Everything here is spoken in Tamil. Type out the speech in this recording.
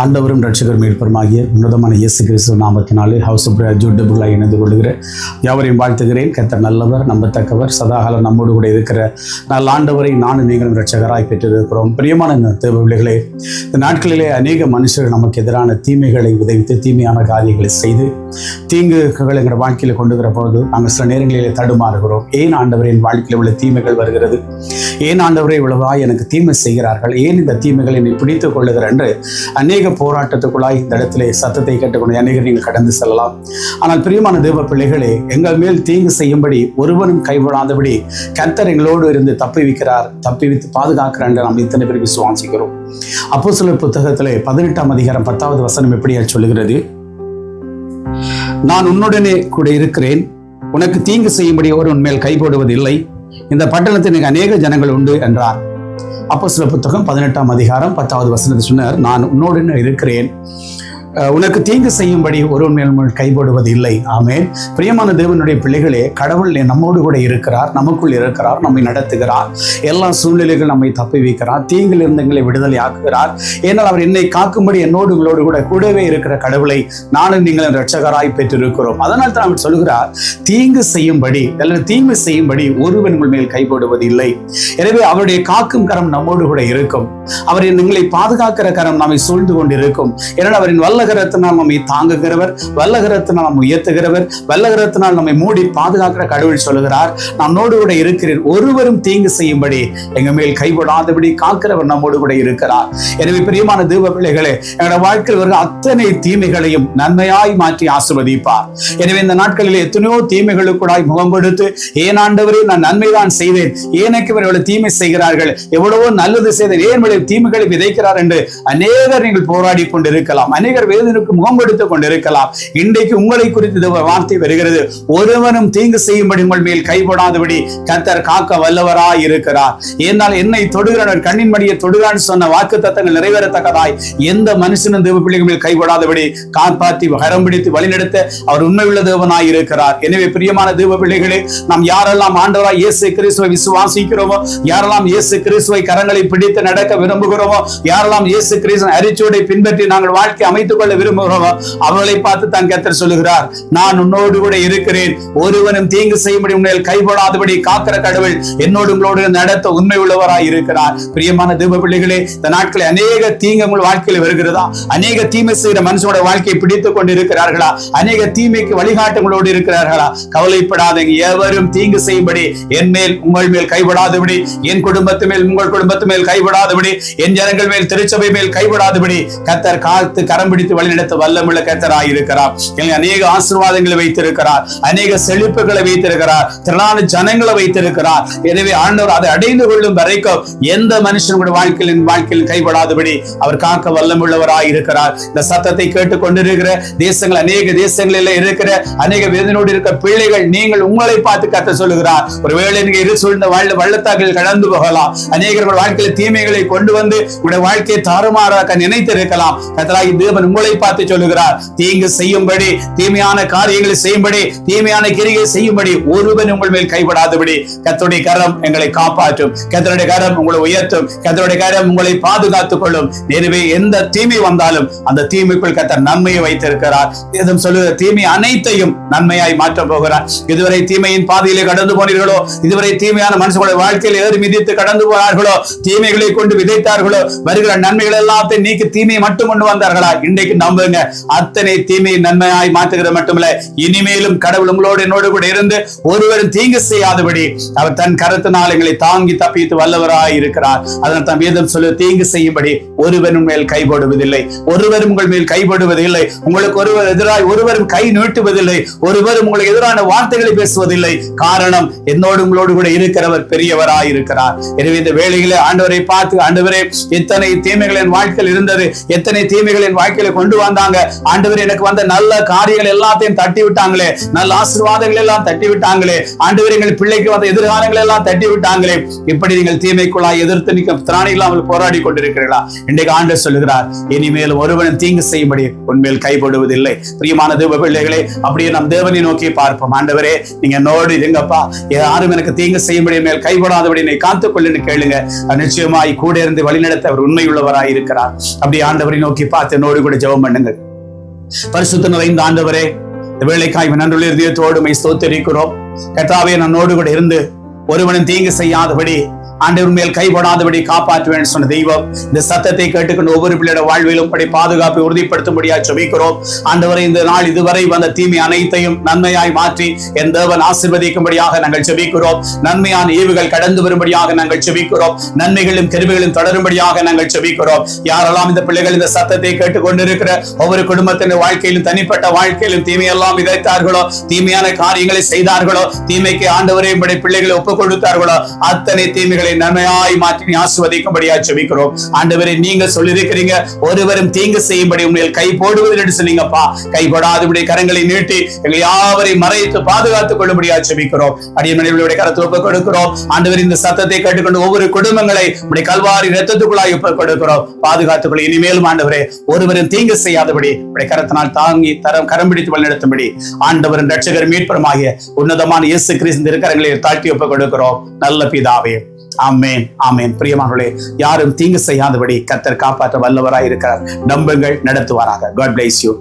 ஆண்டவரும் ரட்சகர் மீட்பருமாகிய உன்னதமான இயேசு கிறிஸ்துவ நாமத்தினாலே ஹவுஸ் ஆஃப் ஜூட்டபுளாக இணைந்து கொள்கிறேன் யாவரையும் வாழ்த்துகிறேன். கர்த்தர் நல்லவர் நம்பத்தக்கவர் சதாகாலம் நம்மோடு கூட இருக்கிற நல்ல ஆண்டவரை நானும் நீங்களும் ரட்சகராய் பெற்றிருக்கிறோம். பிரியமான இந்த இந்த நாட்களிலே அநேக மனுஷர்கள் நமக்கு எதிரான தீமைகளை விதைத்து தீமையான காரியங்களை செய்து தீங்குகள் எங்கள் வாழ்க்கையில் கொண்டு வர பொழுது நாங்கள் சில நேரங்களிலே தடுமாறுகிறோம். ஏன் ஆண்டவரின் வாழ்க்கையில் உள்ள தீமைகள் வருகிறது? ஏன் ஆண்டவரை இவ்வளவா எனக்கு தீமை செய்கிறார்கள்? ஏன் இந்த தீமைகளை என்னை பிடித்துக் கொள்ளுகிற என்று அநேக அநேக போராட்டத்துக்குள்ளாய் இந்த இடத்துல சத்தத்தை கேட்டுக்கொண்டு அநேகர் நீங்கள் கடந்து செல்லலாம். ஆனால் பிரியமான தேவ பிள்ளைகளே எங்கள் மேல் தீங்கு செய்யும்படி ஒருவனும் கைவிடாதபடி கர்த்தர் எங்களோடு இருந்து தப்பி வைக்கிறார். தப்பி வைத்து பாதுகாக்கிறார் என்று நாம் இத்தனை பேர் விசுவாசிக்கிறோம். அப்போ சில புத்தகத்திலே பதினெட்டாம் அதிகாரம் பத்தாவது வசனம் எப்படியா சொல்லுகிறது? நான் உன்னுடனே கூட இருக்கிறேன். உனக்கு தீங்கு செய்யும்படி ஒருவன் மேல் கைபோடுவதில்லை. இந்த பட்டணத்தில் அநேக ஜனங்கள் உண்டு என்றார். அப்போ சில புத்தகம் பதினெட்டாம் அதிகாரம் பத்தாவது வசனத்தை சொன்னார் நான் உன்னோடு இருக்கிறேன்? உனக்கு தீங்கு செய்யும்படி ஒருவன் மேல் கைபடுவது இல்லை ஆமேன். பிரியமான தேவனுடைய பிள்ளைகளே கடவுள் நம்மோடு கூட இருக்கிறார் நமக்குள் இருக்கிறார் நம்மை நடத்துகிறார். எல்லா சூழ்நிலைகள் நம்மை தப்பி வைக்கிறார் தீங்கில் இருந்தங்களை விடுதலை ஆக்குகிறார். ஏனால் அவர் என்னை காக்கும்படி என்னோடு உங்களோடு கூட கூடவே இருக்கிற கடவுளை நானும் நீங்கள் ரட்சகராய் பெற்றிருக்கிறோம். அதனால் தான் அவர் சொல்கிறார் தீங்கு செய்யும்படி அல்லது தீமை செய்யும்படி ஒருவன் உங்கள் மேல் கைபடுவது இல்லை எனவே அவருடைய காக்கும் கரம் நம்மோடு கூட இருக்கும். அவரின் எங்களை பாதுகாக்கிற கரம் நம்மை சூழ்ந்து கொண்டிருக்கும். ஏனால் அவரின் வல்ல வல்லகரத்தினால் நம்மை தாங்குகிறவர் வல்லகரத்தினால் நம்மை உயர்த்துகிறவர் வல்லகரத்தினால் நம்மை மூடி பாதுகாக்கிற கடவுள் சொல்லுகிறார். நம்மோடு கூட இருக்கிறீர். ஒருவரும் தீங்கு செய்யும்படி எங்க மேல் கைவிடாதபடி காக்கிறவர் நம்மோடு கூட இருக்கிறார். எனவே பிரியமான தேவ பிள்ளைகளே எங்களோட வாழ்க்கையில் வருகிற அத்தனை தீமைகளையும் நன்மையாய் மாற்றி ஆசிர்வதிப்பார். எனவே இந்த நாட்களில் எத்தனையோ தீமைகளுக்குடாய் முகம் கொடுத்து ஏன் ஆண்டவரே நான் நன்மைதான் செய்தேன். ஏனைக்கு இவர் எவ்வளவு தீமை செய்கிறார்கள். எவ்வளவோ நல்லது செய்தேன் ஏன் தீமைகளை விதைக்கிறார்? என்று அநேகர் நீங்கள் போராடி கொண்டிருக்கலாம். அநேகர் வேதனுக்கு முகம் கொடுத்துக் கொண்டிருக்கலாம். இன்றைக்கு உங்களை குறித்து இந்த வார்த்தை வருகிறது. ஒருவனும் தீங்கு செய்யும்படி உங்கள் மேல் கைப்படாதபடி கத்தர் காக்க வல்லவரா இருக்கிறார். என்னால் என்னை தொடுகிறவர் கண்ணின் மடியை தொடுகிறான் சொன்ன வாக்கு தத்தங்கள் நிறைவேறத்தக்கதாய். எந்த மனுஷனும் தேவ பிள்ளைகள் மேல் கைப்படாதபடி காப்பாற்றி கரம் பிடித்து வழிநடத்த அவர் உண்மை உள்ள தேவனாய் இருக்கிறார். எனவே பிரியமான தேவ பிள்ளைகளே நாம் யாரெல்லாம் ஆண்டவராய் இயேசு கிறிஸ்துவை விசுவாசிக்கிறோமோ யாரெல்லாம் இயேசு கிறிஸ்துவை கரங்களை பிடித்து நடக்க விரும்புகிறோமோ யாரெல்லாம் இயேசு கிறிஸ்துவ அரிச்சோடை பின்பற்றி நாங்கள் வாழ்க்கை அமைத்துக் கொள்ள விரும்புகிறோமோ அவர்களை பார்த்து தான் கத்தர் சொல்லுகிறார். நான் உன்னோடு கூட இருக்கிறேன். ஒருவனும் தீங்கு செய்யும்படி உன்னை கைபடாதபடி காக்கிற கடவுள் என்னோடு உங்களோடு நடத்த உண்மை உள்ளவராய் இருக்கிறார். பிரியமான தீப பிள்ளைகளே இந்த நாட்களில் அநேக தீங்கு உங்கள் வாழ்க்கையில் வருகிறதா? அநேக தீமை செய்கிற மனுஷனோட வாழ்க்கையை பிடித்துக் கொண்டு இருக்கிறார்களா அநேக தீமைக்கு வழிகாட்டுங்களோடு இருக்கிறார்களா? கவலைப்படாதீங்க எவரும் தீங்கு செய்யும்படி என் மேல் உங்கள் மேல் கைவிடாதபடி என் குடும்பத்து மேல் உங்கள் குடும்பத்து மேல் கைவிடாதபடி என் ஜனங்கள் மேல் திருச்சபை மேல் கைவிடாதபடி கத்தர் காத்து கரம் பிடித்து வழிநடத்த வல்லமுள்ள கத்தராய் இருக்கிறார். அநேக ஆசீர்வாதங்களை வைத்திருக்கிறார். அநேக செழிப்புகளை வைத்திருக்கிறார். திரளான ஜனங்களை வைத்திருக்கிறார். எனவே ஆண்டவர் அதை அடைந்து கொள்ளும் வரைக்கும் எந்த மனுஷனுடைய வாழ்க்கையில் என் வாழ்க்கையில் கைப்படாதபடி அவர் காக்க வல்லமுள்ளவராய் இருக்கிறார். இந்த சத்தத்தை கேட்டுக் கொண்டிருக்கிற தேசங்கள் அநேக தேசங்களில் இருக்கிற அநேக வேதனோடு இருக்க பிள்ளைகள் நீங்கள் உங்களை பார்த்து கத்த சொல்லுகிறார். ஒருவேளை நீங்க இரு சூழ்ந்த வாழ் வள்ளத்தாக்கள் கடந்து போகலாம். அநேகர்கள் வாழ்க்கையில் தீமைகளை கொண்டு வந்து உங்களுடைய வாழ்க்கையை தாறுமாறாக்க நினைத்திருக்கலாம். கத்தராகி தேவன் உங்களை பார்த்து சொல்லுகிறார். தீங்கு செய்யும்படி தீமையான காரியங்களை செய்யும்படி தீமையான கிரியை செய்யும்படி ஒருவன் உங்கள் மேல் கைவிடாதபடி கத்தருடைய கரம் எங்களை காப்பாற்றும். கத்தருடைய கரம் உங்களை உயர்த்தும். கத்தருடைய கரம் உங்களை பாதுகாத்துக் கொள்ளும். எனவே எந்த தீமை வந்தாலும் அந்த தீமைக்குள் கத்தர் நன்மையை வைத்திருக்கிறார். எதுவும் சொல்லுகிற தீமை அனைத்தையும் நன்மையாய் மாற்றப் போகிறார். இதுவரை தீமையின் பாதையிலே கடந்து போனீர்களோ இதுவரை தீமையான மனுஷங்களுடைய வாழ்க்கையில் ஏறி மிதித்து கடந்து போனார்களோ தீமைகளை கொண்டு விதைத்தார்களோ வருகிற நன்மைகள் எல்லாத்தையும் நீக்கி தீமையை மட்டும் கொண்டு வந்தார்களா? இன்றைக்கு நம்புங்க. அத்தனை தீமையை நன்மையாய் மாற்றுகிறது மட்டுமல்ல. இனிமேலும் கடவுள் உங்களோடு என்னோடு கூட இருந்து ஒருவரும் தீங்கு செய்யாதபடி அவர் தன் கரத்தினால் எங்களை தாங்கி தப்பித்து வல்லவராய் இருக்கிறார். அதனால் தான் வேதம் சொல்ல தீங்கு செய்யும்படி ஒருவரும் மேல் கைபடுவதில்லை. ஒருவரும் உங்கள் மேல் கைபடுவதில்லை. உங்களுக்கு ஒருவர் எதிராய் ஒருவரும் கை நீட்டுவதில்லை. ஒருவரும் உங்களுக்கு எதிரான வார்த்தைகளை பேசுவதில்லை. காரணம் என்னோடு உங்களோடு கூட இருக்கிறவர் பெரியவராய் இருக்கிறார். எனவே இந்த வேலைகளை ஆண்டவரை பார்த்து ஆண்டவரே எத்தனை தீமைகள் என் வாழ்க்கையில் இருந்தது எத்தனை தீமைகள் என் வாழ்க்கையில கொண்டு வந்தாங்க. ஆண்டவர் எனக்கு வந்த நல்ல காரியங்கள் எல்லாத்தையும் தட்டி விட்டாங்களே நல்ல ஆசீர்வாதங்கள் எல்லாம் தட்டி விட்டாங்களே ஆண்டவர் எங்கள் பிள்ளைக்கு வந்த எதிர்காலங்கள் எல்லாம் தட்டி விட்டாங்களே இப்படி நீங்கள் தீமைக்குள்ளாய் எதிர்த்து நிற்க திராணி இல்லாமல் போராடி கொண்டிருக்கிறீர்களா? இன்றைக்கு ஆண்டு சொல்லுகிறார் இனிமேல் ஒருவன் தீங்கு செய்யும்படி உண்மையில் கைப்படுவதில்லை பிரியமான தேவ பிள்ளைகளே அப்படியே நம் தேவனை நோக்கி பார்ப்போம். ஆண்டவரே நீங்க நோடு இருங்கப்பா. யாரும் எனக்கு தீங்கு செய்யும்படி மேல் கைப்படாதபடி என்னை காத்துக்கொள்ளுன்னு கேளுங்க. நிச்சயமாய் கூட இருந்து வழிநடத்த அவர் உண்மை உள்ளவராய் இருக்கிறார். அப்படி ஆண்டவரை நோக்கி பார்த்து நோடு கூட ஜெபம் பண்ணுங்கள். பரிசுத்த நிறைந்த ஆண்டவரே இந்த வேலைக்காய் நன்றுள்ள இதயத்தோடு மை ஸ்தோத்தரிக்கிறோம். கத்தாவே நன்னோடு கூட இருந்து ஒருவனும் தீங்கு செய்யாதபடி ஆண்டவர் மேல் கைப்படாதபடி காப்பாற்றுவேன் சொன்ன தெய்வம். இந்த சத்தத்தை கேட்டுக்கொண்டு ஒவ்வொரு பிள்ளையோட வாழ்விலும் படி பாதுகாப்பை உறுதிப்படுத்தும்படியா ஜெபிக்கிறோம். ஆண்டவரை இந்த நாள் இதுவரை வந்த தீமை அனைத்தையும் நன்மையாய் மாற்றி என் தேவன் ஆசிர்வதிக்கும்படியாக நாங்கள் செபிக்கிறோம் நன்மையான ஈவுகள் கடந்து வரும்படியாக நாங்கள் செபிக்கிறோம் நன்மைகளும் கருவிகளும் தொடரும்படியாக நாங்கள் செபிக்கிறோம் யாரெல்லாம் இந்த பிள்ளைகள் இந்த சத்தத்தை கேட்டுக்கொண்டிருக்கிற ஒவ்வொரு குடும்பத்தின் வாழ்க்கையிலும் தனிப்பட்ட வாழ்க்கையிலும் தீமையெல்லாம் விதைத்தார்களோ தீமையான காரியங்களை செய்தார்களோ தீமைக்கு ஆண்டவரையும் பிள்ளைகளை ஒப்புக் கொடுத்தார்களோ அத்தனை தீமைகளை நன்மையாய் மாற்றி ஆசுவதிக்கும்படியா ஆசிர்வதிக்கும்படியா ஜெபிக்கிறோம். ஆண்டவரை நீங்க சொல்லியிருக்கிறீங்க ஒருவரும் தீங்கு செய்யும்படி உண்மையில் கை போடுவதில் என்று சொன்னீங்கப்பா. கை போடாதபடி கரங்களை நீட்டி எங்கள் யாவரையும் மறைத்து பாதுகாத்துக் கொள்ளும்படியா ஜெபிக்கிறோம். அடியமனைகளுடைய கரத்தில் ஒப்புக் கொடுக்கிறோம். ஆண்டவர் இந்த சத்தத்தை கேட்டுக்கொண்டு ஒவ்வொரு குடும்பங்களை உடைய கல்வாரி ரத்தத்துக்குள்ளாய் ஒப்பு கொடுக்கிறோம். பாதுகாத்துக் கொள்ள இனிமேலும் ஆண்டவரே ஒருவரும் தீங்கு செய்யாதபடி உடைய கரத்தினால் தாங்கி தரம் கரம் பிடித்து வழிநடத்தும்படி ஆண்டவரின் ரட்சகர் மீட்பரமாகிய உன்னதமான இயேசு கிறிஸ்து இருக்கிறங்களை தாழ்த்தி ஒப்பு கொடுக்கிறோம். நல்ல பிதாவே. ஆமேன் ஆமேன். பிரியமானே யாரும் தீங்கு செய்யாதபடி கத்தர் காப்பாற்ற வல்லவராய் இருக்கிறார் நம்புங்கள் நடத்துவாராக. God place you